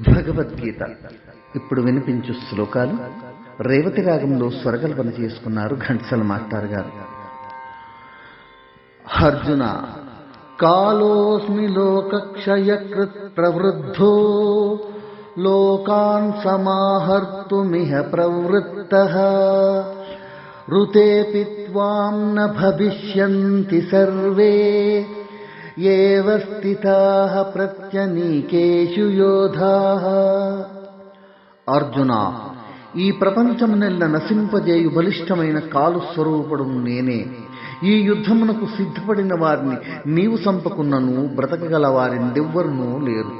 భగవద్గీత. ఇప్పుడు వినిపించు శ్లోకాలు. రేవతి రాగంలో స్వరకల్పన చేసుకున్నారు ఘంటసల మాస్టర్ గారు. అర్జున కాలోస్మి లోకక్షయకృత్ ప్రవృద్ధో లోకాన్ సమాహర్తుమిహ ప్రవృత్త. ఋతేపి త్వాం న భవిష్యంతి సర్వే. ఏవ స్థితాః ప్రత్యనీకేషు యోధాః అర్జున ఈ ప్రపంచమునెల్ల నశింపజేయు బలిష్టమైన కాలు స్వరూపుడు నేనే. ఈ యుద్ధమునకు సిద్ధపడిన వారిని నీవు సంపకున్నను బ్రతకగల వారినివ్వరునూ లేరు.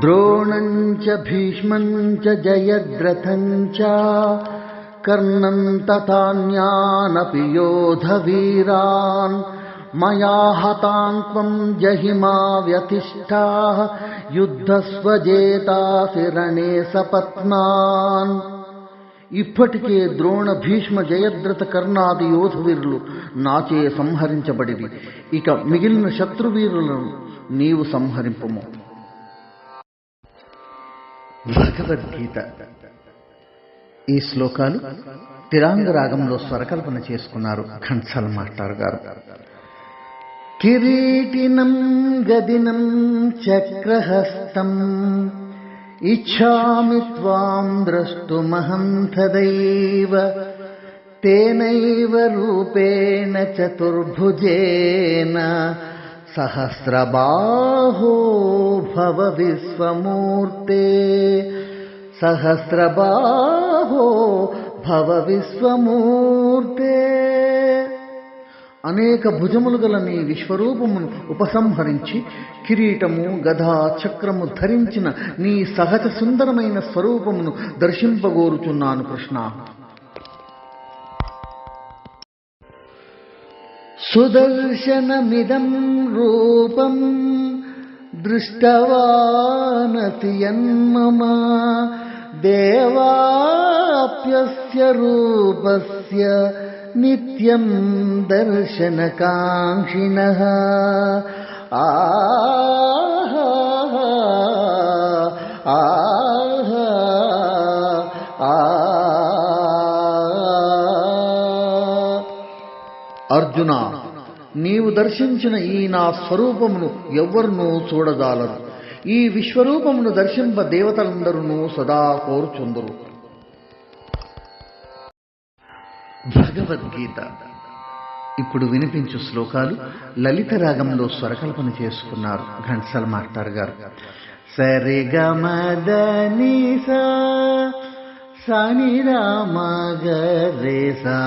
ద్రోణం చ భీష్మం చ జయద్రథం చ కర్ణం తథాన్యానపి యోధవీరాన్ మయా హతాన్ త్వం జహిమా వ్యతిష్ఠా యుద్ధస్వజేతాసి రణే సపత్నాన్ ఇప్పటికే ద్రోణ భీష్మ జయద్రత కర్ణాది యోధవీరులు నాచే సంహరించబడివి ఇక మిగిలిన శత్రువీరులను నీవు సంహరింపము భగవద్గీత ఈ శ్లోకాలు తిరాంగ రాగంలో స్వరకల్పన చేసుకున్నారు ఘంటసాల మాస్టర్ గారు. కిరీటినం గదినం చక్రహస్తం ఇచ్చామి త్వాం ద్రష్టుమహం తదైవ తేనైవ రూపేణ చతుర్భుజేన సహస్రబాహో భవ విశ్వమూర్తే సహస్రబాహో భవ విశ్వమూర్తే. అనేక భుజములు గల నీ విశ్వరూపమును ఉపసంహరించి కిరీటము గధ చక్రము ధరించిన నీ సహజ సుందరమైన స్వరూపమును దర్శింపగోరుచున్నాను కృష్ణ. సుదర్శనమిదం రూపం దృష్టవానతి యన్మమా దేవాప్యస్య రూపస్య నిత్యం దర్శనకాంక్షిణః. ఆహా ఆహా అర్జున నీవు దర్శించిన ఈ నా స్వరూపమును ఎవ్వరునూ చూడజాలరు. ఈ విశ్వరూపమును దర్శింప దేవతలందరూ సదా కోరుచుందరు. భగవద్గీత. ఇప్పుడు వినిపించు శ్లోకాలు లలిత రాగంలో స్వరకల్పన చేసుకున్నారు ఘంటసాల మాస్టర్ గారు. సరిగమదని సని రామగరేసా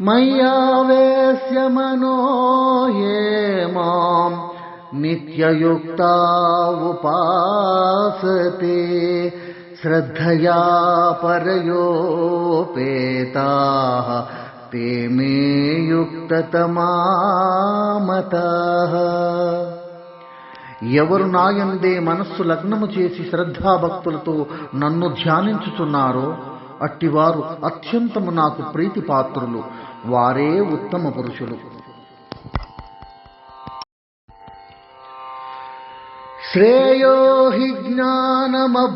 మయ్యావేశ్య మనో ఏ మాం నిత్యయుక్తా ఉపాసతే శ్రద్ధయా పరయోపేతా ते मे ఎవరు నాయందే మనస్సు లగ్నము చేసి శ్రద్ధాభక్తులతో నన్ను ధ్యానించుచున్నారో అట్టివారు అత్యంతము నాకు ప్రీతిపాత్రులు వారే ఉత్తమ పురుషులు. श्रेयो हि ज्ञानमभ्यासात्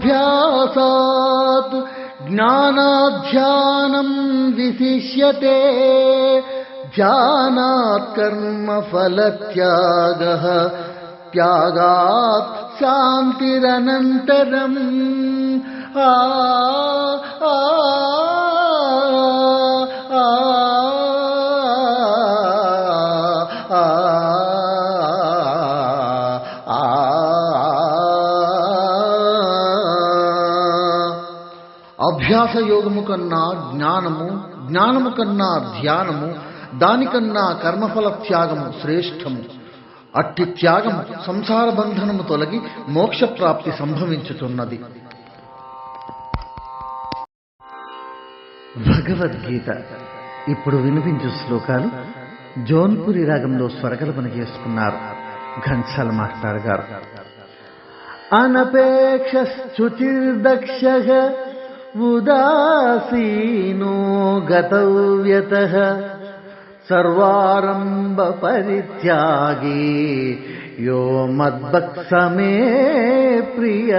ज्ञानाध्यानम् विशिष्यते ध्यानात् कर्मफलत्यागः त्यागात् शान्तिरनन्तरम्। आ, आ। అభ్యాస యోగము కన్నా జ్ఞానము జ్ఞానము కన్నా ధ్యానము దానికన్నా కర్మఫల త్యాగము శ్రేష్టము. అట్టి త్యాగం సంసార బంధనము తొలగి మోక్ష ప్రాప్తి సంభవించుతున్నది. భగవద్గీత. ఇప్పుడు వినిపించు శ్లోకాలు జోన్పురి రాగంలో స్వరకల్పన చేసుకున్నారు ఘంటసాల మాస్టర్ గారు. అనపేక్షుచిర్దక్ష ఉదాసీనో గతవ్యత సర్వారంభ పరిత్యాగి యో మద్భక్సమే ప్రియ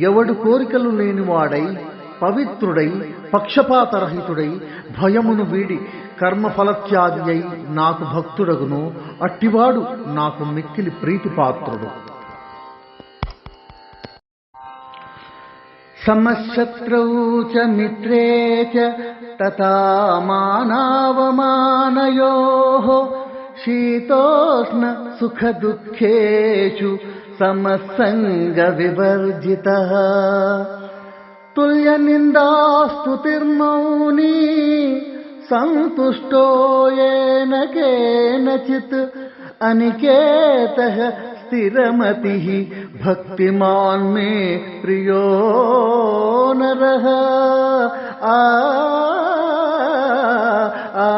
ఎవడు కోరికలు లేనివాడై పవిత్రుడై పక్షపాతరహితుడై భయమును వీడి కర్మఫలత్యాగి అయి నాకు భక్తుడగును అట్టివాడు నాకు మిక్కిలి ప్రీతిపాత్రుడు. समशत्रौ च मित्रे च तथा मानावमानयोः शीतोष्ण सुखदुःखेषु समसङ्गविवर्जितः। तुल्यनिन्दास्तुतिर्मौनी सन्तुष्टो येन केनचित् अनिकेतः స్థిరమతి భక్తిమాన్ మే ప్రియో నర ఆ ఆ,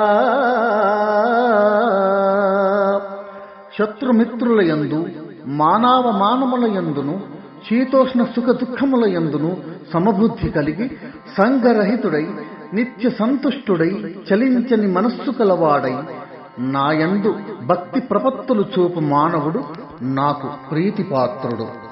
శత్రుమిత్రుల యందు మానవ మానముల యందును శీతోష్ణ సుఖ దుఃఖముల యందును సమబుద్ధి కలిగి సంగరహితుడై నిత్య సంతుష్టుడై చలించని మనస్సు కలవాడై నాయందు భక్తి ప్రపత్తులు చూపు మానవుడు నాకు ప్రీతిపాత్రుడు.